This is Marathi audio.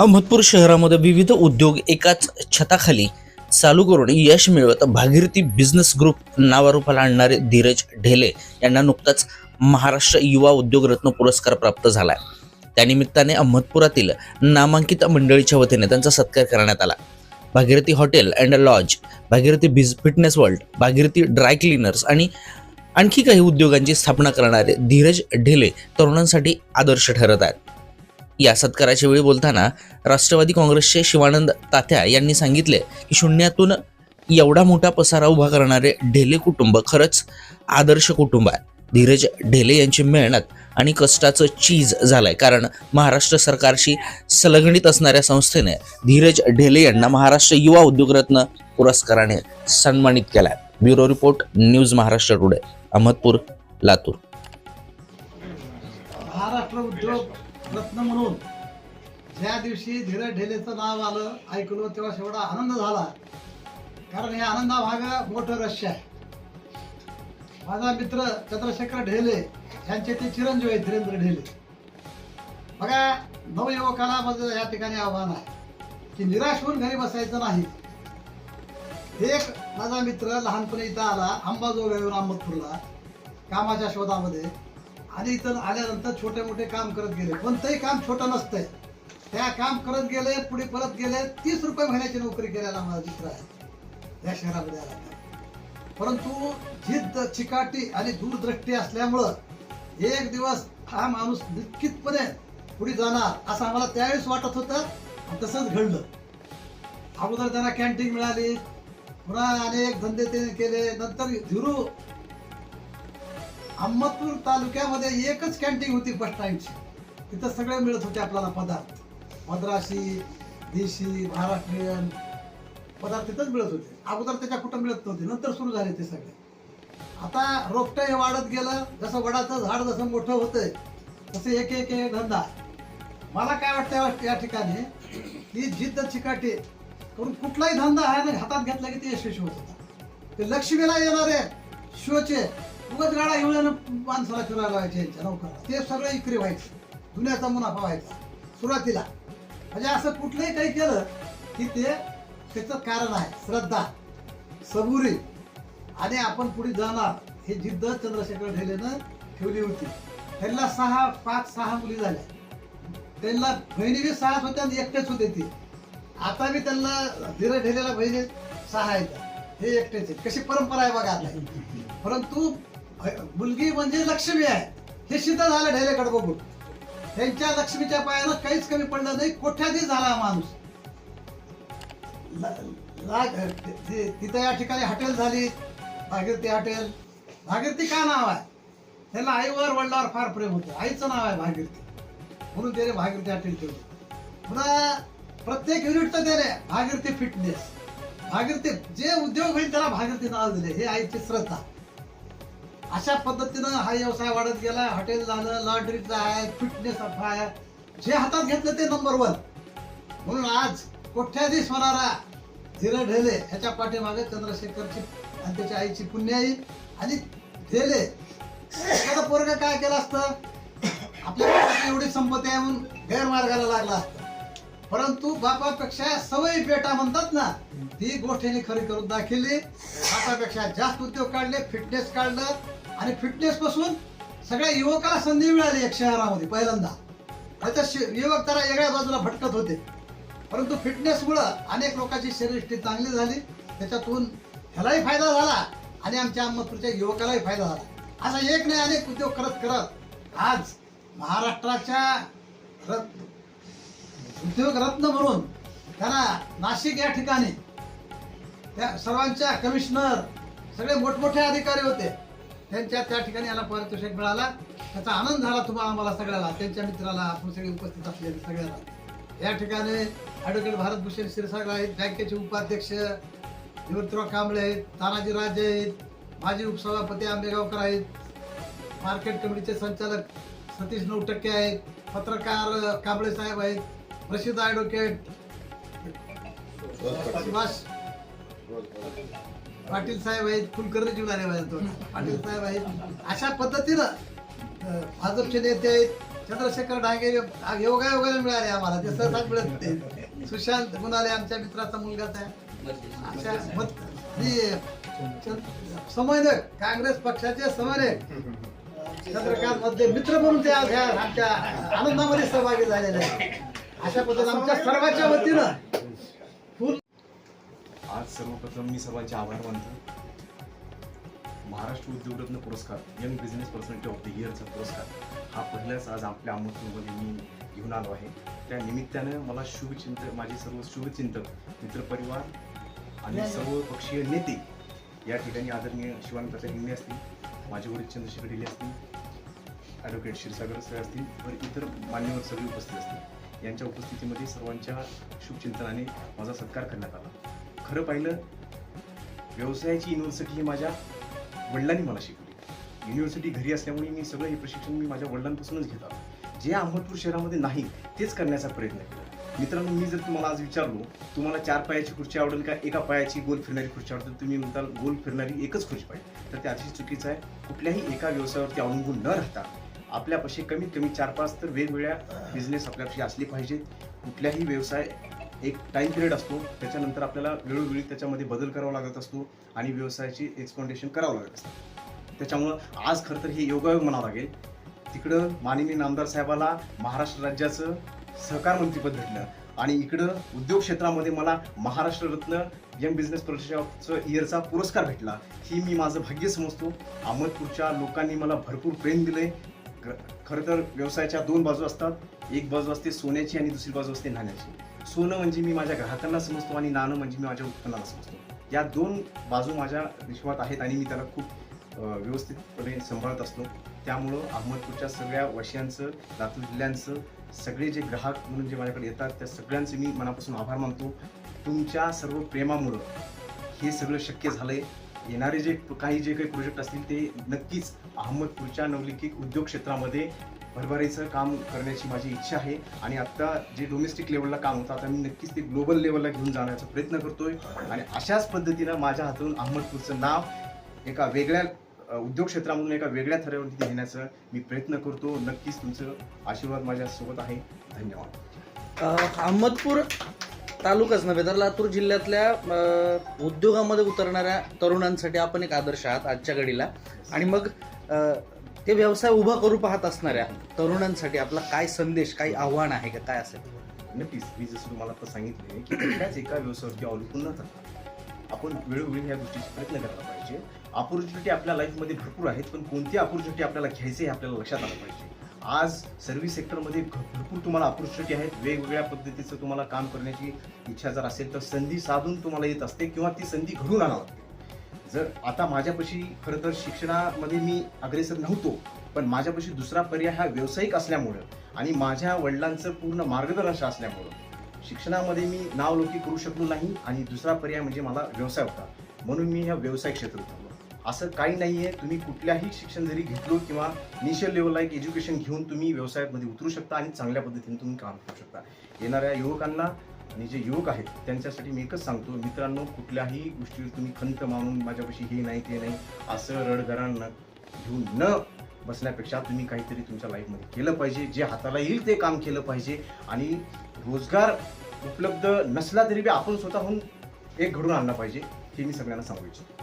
अहमदपूर शहरामध्ये विविध उद्योग एकाच छताखाली चालू करून यश मिळवत भागीरथी बिझनेस ग्रुप नावारूपाला आणणारे धीरज ढेले यांना नुकताच महाराष्ट्र युवा उद्योगरत्न पुरस्कार प्राप्त झाला. त्यानिमित्ताने अहमदपुरातील नामांकित मंडळीच्या वतीने त्यांचा सत्कार करण्यात आला. Bhagirathi hotel and lodge Bhagirathi biz fitness world Bhagirathi dry cleaners आणि आणखी काही उद्योगांची स्थापना करणारे धीरज ढेले तरुणांसाठी आदर्श ठरत आहेत. या सत्काराच्या वेळी बोलताना राष्ट्रवादी काँग्रेसचे शिवानंद तात्या यांनी सांगितले की शून्यातून एवढा मोठा पसारा उभा करणारे ढेले कुटुंब खरंच आदर्श कुटुंब आहे. धीरज ढेले यांची मेहनत आणि कष्टाचं चीज झालंय. कारण महाराष्ट्र सरकारशी संलग्नित असणाऱ्या संस्थेने धीरज ढेले यांना महाराष्ट्र युवा उद्योगरत्न पुरस्काराने सन्मानित केलाय. Bureau report news Maharashtra today Ahmadpur Latur. Maharashtra उद्योग रत्न म्हणून ज्या दिवशी धीरज ढेलेचं नाव आलं ऐकलो तेव्हा शेवढा आनंद झाला. कारण हे आनंदाभाग मोठं रश्य आहे. माझा मित्र चंद्रशेखर ढेले यांचे ते चिरंजीव आहेत धीरेंद्र ढेले. बघा नवयुवकाला माझं या ठिकाणी आव्हान आहे की निराश होऊन घरी बसायचं नाही. एक माझा मित्र लहानपणी इथं आला अंबाजोगाईवर अहमदपूरला कामाच्या शोधामध्ये. आणि इथं आल्यानंतर छोटे मोठे काम करत गेले. पण ते काम छोटं नसतंय. त्या काम करत गेले पुढे परत गेले तीस रुपये महिन्याची नोकरी केलेला माझा मित्र आहे. या शहरामध्ये आला परंतु जिद्द चिकाटी आणि दूरदृष्टी असल्यामुळं एक दिवस हा माणूस निश्चितपणे पुढे जाणार असं आम्हाला त्यावेळेस वाटत होतं आणि तसंच घडलं. अगोदर त्यांना कॅन्टीन मिळाली. पुन्हा अनेक धंदे त्याने केले. नंतर धीरू अहमदपूर तालुक्यामध्ये एकच कॅन्टीन होती बस स्टँडची तिथं सगळे मिळत होते आपल्याला पदार्थ. मद्रासी देशी महाराष्ट्रीयन पदार्थ तिथंच मिळत होते. अगोदर त्याच्या कुठं मिळत नव्हते नंतर सुरू झाले ते सगळे. आता रोपटं हे वाढत गेलं जसं वडाचं झाड जसं मोठं होतंय तसं एक एक एक धंदा. मला काय वाटतं या- या ठिकाणी की जिद्द चिकाटी करून कुठलाही धंदा आहे ना हातात घेतला की ते यशस्वी होत होता ते लक्ष्मीला येणारे शोचे उगाच गाडा एवढ्यानं माणसाला फिरायला व्हायच्या यांच्या नौकराला ते सगळं इकरी व्हायचं. दुनियाचा मुनाफा व्हायचा. सुरुवातीला. म्हणजे असं कुठलंही काही केलं की ते त्याचं कारण आहे. श्रद्धा सबुरी. आणि आपण पुढे जाणार. हे जिद्द चंद्रशेखर ढेलेनं ठेवली होती. त्यांना सहा पाच सहा मुली झाल्या. त्यांना बहिणी बी सहाच होत्या आणि एकटेच होते ती. आता बी त्यांना धीरे ढेलेला बहिणी सहा आहेत. हे एकटेच आहेत. कशी परंपरा आहे बघा आता. परंतु मुलगी म्हणजे लक्ष्मी आहे. हे सिद्ध झालं ढेले कडकोपूर त्यांच्या लक्ष्मीच्या पायानं काहीच कमी पडलं नाही. कोठ्याधी झाला हा माणूस. तिथं या ठिकाणी हॉटेल झाली. भागीरथी हॉटेल. भागीरथी का नाव आहे? त्याला आईवर वडिलावर फार प्रेम होतं. आईचं नाव आहे भागीरथी. म्हणून त्याने भागीरथी हॉटेल ठेवली. पुन्हा प्रत्येक युनिटचं त्याने भागीरथी फिटनेस. भागीरथी जे उद्योग होईल त्याला भागीरथी नाव दिले. हे आईची श्रद्धा. अशा पद्धतीनं हा व्यवसाय वाढत गेला. हॉटेल झालं लॉन्ड्रीचं आहे फिटनेस आहे. जे हातात घेतलं ते नंबर वन म्हणून आज कोठ्याधीश होणारा धीरज ढेले ह्याच्या पाठीमागे चंद्रशेखरची आणि त्याच्या आईची पुण्याई आणि ढेले. एखादं पोरग काय केलं असतं? आपल्या एवढी संपत्ती आहे म्हणून गैरमार्गाला लागला असतं. परंतु बापापेक्षा सवयी बेटा म्हणतात ना ती गोष्ट खरी करून दाखवली बापापेक्षा जास्त उद्योग काढले फिटनेस काढलं. आणि फिटनेस पासून सगळ्या युवकाला संधी मिळाली एक शहरामध्ये पहिल्यांदा. आता युवक त्याला वेगळ्या बाजूला भटकत होते. परंतु फिटनेसमुळं अनेक लोकांची शरीरष्टी चांगली झाली. त्याच्यातून ह्यालाही फायदा झाला आणि आमच्या अहमदपूरच्या युवकालाही फायदा झाला. असा एक नाही अनेक उद्योग करत करत आज महाराष्ट्राच्या रत्न उद्योग रत्न म्हणून त्यांना नाशिक या ठिकाणी त्या सर्वांच्या कमिशनर सगळे मोठमोठे अधिकारी होते. त्यांच्या त्या ठिकाणी याला पारितोषिक मिळाला. त्याचा आनंद झाला तुम्हाला आम्हाला सगळ्याला त्यांच्या मित्राला आपण सगळे उपस्थित असलेले सगळ्याला. या ठिकाणी ॲडव्होकेट भारतभूषण क्षीरसागर आहेत बँकेचे उपाध्यक्ष निवृत्तराव कांबळे आहेत तानाजी राजे आहेत माजी उपसभापती आंबेगावकर आहेत मार्केट कमिटीचे संचालक सतीश नौटक्के आहेत पत्रकार कांबळे साहेब आहेत प्रसिद्ध ॲडव्होकेट सुभाष. पाटील साहेब आहेत कुलकर्णी जीवनारे आहेत पाटील साहेब आहेत. अशा पद्धतीनं भाजपचे नेते आहेत. चंद्रशेखर डांगे योगा योगाने मिळाले आम्हाला. ते सहसा मिळत नाही. सुशांत म्हणाले आमच्या मित्राचा मुलगाच आहे. अशा मत चंद- समन्वयक काँग्रेस पक्षाचे समन्वयक चंद्रकांत मध्ये मित्र म्हणून ते आज ह्या आमच्या आनंदामध्ये सहभागी झालेले आहेत. अशा पद्धतीने आमच्या सर्वांच्या वतीनं आज सर्वप्रथम मी सर्वांचे आभार मानतो. महाराष्ट्र उद्योगरत्न पुरस्कार young business personality of the इयरचा पुरस्कार हा पहिलाच आज आपल्या अमृतमध्ये मी घेऊन आलो आहे. त्या निमित्तानं मला शुभचिंतक माझे सर्व शुभचिंतक मित्रपरिवार आणि सर्व पक्षीय नेते या ठिकाणी आदरणीय शिवानंदाच्या हिंगणे असतील माझे वडील चंद्रशेखर ढिले असतील ॲडव्होकेट क्षीरसागर सर असतील व इतर मान्यवर सगळे उपस्थित असतील. यांच्या उपस्थितीमध्ये सर्वांच्या शुभचिंतनाने माझा सत्कार करण्यात आला. खरं पाहिलं व्यवसायाची युनिव्हर्सिटी ही माझ्या वडिलांनी मला शिकवली. युनिव्हर्सिटी घरी असल्यामुळे मी सगळं हे प्रशिक्षण मी माझ्या वडिलांपासूनच घेत आलो. जे अहमदपूर शहरामध्ये नाही तेच करण्याचा प्रयत्न केला. मित्रांनो मी जर तुम्हाला आज विचारलो तुम्हाला चार पायाची खुर्ची आवडेल का? एका पायाची गोल फिरणारी खुर्ची आवडेल? तुम्ही म्हणताल गोल फिरणारी एकच खुर्ची पाहिजे. तर ते अतिशय चुकीचं आहे. कुठल्याही एका व्यवसायावरती अवलंबून न राहता आपल्यापाशी कमीत कमी चार पाच तर वेगवेगळ्या बिझनेस आपल्यापाशी असले पाहिजेत. कुठल्याही व्यवसाय एक टाईम पिरियड असतो त्याच्यानंतर आपल्याला वेळोवेळी त्याच्यामध्ये बदल करावा लागत असतो आणि व्यवसायाची एक्सपांडेशन करावं लागत असतं. त्याच्यामुळं आज खरं तर हे योगायोग म्हणावं लागेल. तिकडं माननीय नामदार साहेबाला महाराष्ट्र राज्याचं सहकार मंत्रीपद भेटलं आणि इकडं उद्योग क्षेत्रामध्ये मला महाराष्ट्र रत्न यंग बिझनेस परिषदचं इयरचा पुरस्कार भेटला. ही मी माझं भाग्य समजतो. अहमदपूरच्या लोकांनी मला भरपूर प्रेम दिलंय. ख- खरं तर व्यवसायाच्या दोन बाजू असतात. एक बाजू असते सोन्याची आणि दुसरी बाजू असते नाण्याची. सोनं म्हणजे मी माझ्या ग्राहकांना समजतो आणि नाणं म्हणजे मी माझ्या उत्पन्नाला समजतो. या दोन बाजू माझ्या विश्वात आहेत आणि मी त्याला खूप व्यवस्थितपणे सांभाळत असतो. त्यामुळं अहमदपूरच्या सगळ्या वशियांचं लातूर जिल्ह्यांचं सगळे जे ग्राहक म्हणून जे माझ्याकडे येतात त्या सगळ्यांचे मी मनापासून आभार मानतो. तुमच्या सर्व प्रेमामुळं हे सगळं शक्य झालं आहे येणारे जे काही जे काही प्रोजेक्ट असतील ते नक्कीच अहमदपूरच्या नवलिकिक उद्योग क्षेत्रामध्ये भरभराईचं काम करण्याची माझी इच्छा आहे. आणि आत्ता जे डोमेस्टिक लेवलला काम होतं आता मी नक्कीच ते ग्लोबल लेवलला घेऊन जाण्याचा प्रयत्न करतोय. आणि अशाच पद्धतीनं माझ्या हातून अहमदपूरचं नाव एका वेगळ्या उद्योग क्षेत्रामधून एका वेगळ्या थरावरती घेण्याचं मी प्रयत्न करतो. नक्कीच तुमचं आशीर्वाद माझ्यासोबत आहे. धन्यवाद. अहमदपूर तालुकाच नव्हे तर लातूर जिल्ह्यातल्या उद्योगामध्ये उतरणाऱ्या तरुणांसाठी आपण एक आदर्श आहात आजच्या घडीला. आणि मग ते व्यवसाय उभा करू पाहत असणाऱ्या तरुणांसाठी आपला काय संदेश काही आव्हान आहे का? काय असेल? नक्कीच. मी जसं तुम्हाला आता सांगितले की कुठल्याच एका व्यवसायावरती अवलंबून न राहता आपण वेळोवेळी ह्या गोष्टीचा प्रयत्न करायला पाहिजे. ऑपॉर्च्युनिटी आपल्या लाईफमध्ये भरपूर आहेत पण कोणती ऑपॉर्च्युनिटी आपल्याला घ्यायची हे आपल्याला लक्षात आलं पाहिजे. आज सर्व्हिस सेक्टरमध्ये भरपूर तुम्हाला ऑपॉर्च्युनिटी आहेत. वेगवेगळ्या पद्धतीचं तुम्हाला काम करण्याची इच्छा जर असेल तर संधी साधून तुम्हाला येत असते किंवा ती संधी घडून आणावं लागते. जर आता माझ्यापाशी खरं तर शिक्षणामध्ये मी अग्रेसर नव्हतो पण माझ्यापाशी दुसरा पर्याय हा व्यावसायिक असल्यामुळं आणि माझ्या वडिलांचं पूर्ण मार्गदर्शन असल्यामुळं शिक्षणामध्ये मी नावलौकी करू शकलो नाही आणि दुसरा पर्याय म्हणजे मला व्यवसाय होता. म्हणून मी ह्या व्यवसाय क्षेत्रात उतरलो असं काही नाही आहे तुम्ही कुठल्याही शिक्षण जरी घेतलो किंवा इनिशियल लेवलला एक एज्युकेशन घेऊन तुम्ही व्यवसायामध्ये उतरू शकता आणि चांगल्या पद्धतीने तुम्ही काम करू शकता. येणाऱ्या युवकांना आणि जे युवक आहेत त्यांच्यासाठी मी एकच सांगतो मित्रांनो कुठल्याही गोष्टीवर तुम्ही खंत मानून माझ्यापाशी हे नाही ते नाही असं रडगरण न घेऊन न बसण्यापेक्षा तुम्ही काहीतरी तुमच्या लाईफमध्ये केलं पाहिजे जे हाताला येईल ते काम केलं पाहिजे आणि रोजगार उपलब्ध नसला तरी बी आपण स्वतःहून एक घडून आणला पाहिजे हे मी सगळ्यांना सांगू इच्छितो.